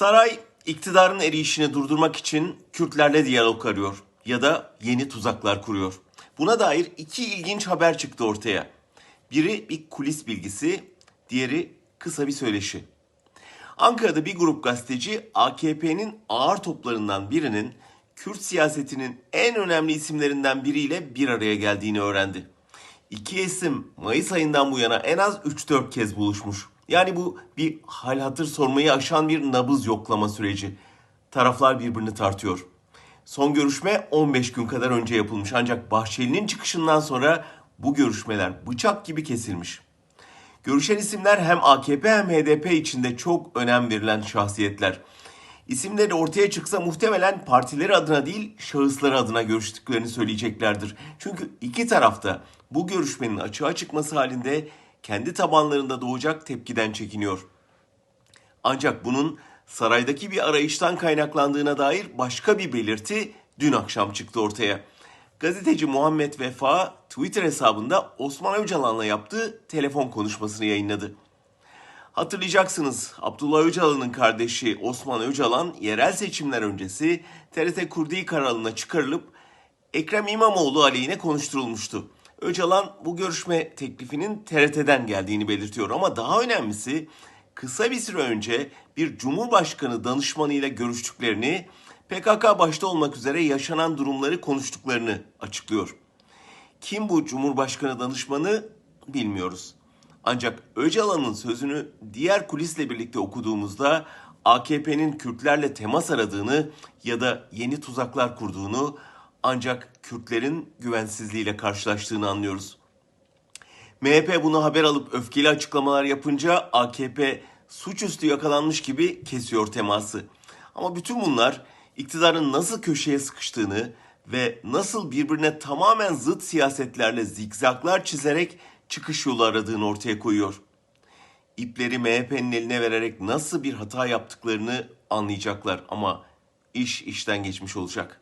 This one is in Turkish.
Saray iktidarın erişini durdurmak için Kürtlerle diyalog arıyor ya da yeni tuzaklar kuruyor. Buna dair iki ilginç haber çıktı ortaya. Biri bir kulis bilgisi, diğeri kısa bir söyleşi. Ankara'da bir grup gazeteci AKP'nin ağır toplarından birinin Kürt siyasetinin en önemli isimlerinden biriyle bir araya geldiğini öğrendi. İki isim Mayıs ayından bu yana en az 3-4 kez buluşmuş. Yani bu bir hal hatır sormayı aşan bir nabız yoklama süreci. Taraflar birbirini tartıyor. Son görüşme 15 gün kadar önce yapılmış ancak Bahçeli'nin çıkışından sonra bu görüşmeler bıçak gibi kesilmiş. Görüşen isimler hem AKP hem HDP içinde çok önem verilen şahsiyetler. İsimleri ortaya çıksa muhtemelen partileri adına değil şahısları adına görüştüklerini söyleyeceklerdir. Çünkü iki tarafta bu görüşmenin açığa çıkması halinde kendi tabanlarında doğacak tepkiden çekiniyor. Ancak bunun saraydaki bir arayıştan kaynaklandığına dair başka bir belirti dün akşam çıktı ortaya. Gazeteci Muhammed Vefa Twitter hesabında Osman Öcalan'la yaptığı telefon konuşmasını yayınladı. Hatırlayacaksınız Abdullah Öcalan'ın kardeşi Osman Öcalan yerel seçimler öncesi TRT Kurdi kanalına çıkarılıp Ekrem İmamoğlu aleyhine konuşturulmuştu. Öcalan bu görüşme teklifinin TRT'den geldiğini belirtiyor ama daha önemlisi kısa bir süre önce bir Cumhurbaşkanı danışmanıyla görüştüklerini, PKK başta olmak üzere yaşanan durumları konuştuklarını açıklıyor. Kim bu Cumhurbaşkanı danışmanı bilmiyoruz. Ancak Öcalan'ın sözünü diğer kulisle birlikte okuduğumuzda AKP'nin Kürtlerle temas aradığını ya da yeni tuzaklar kurduğunu ancak Kürtlerin güvensizliğiyle karşılaştığını anlıyoruz. MHP bunu haber alıp öfkeli açıklamalar yapınca AKP suçüstü yakalanmış gibi kesiyor teması. Ama bütün bunlar iktidarın nasıl köşeye sıkıştığını ve nasıl birbirine tamamen zıt siyasetlerle zikzaklar çizerek çıkış yolu aradığını ortaya koyuyor. İpleri MHP'nin eline vererek nasıl bir hata yaptıklarını anlayacaklar ama iş işten geçmiş olacak.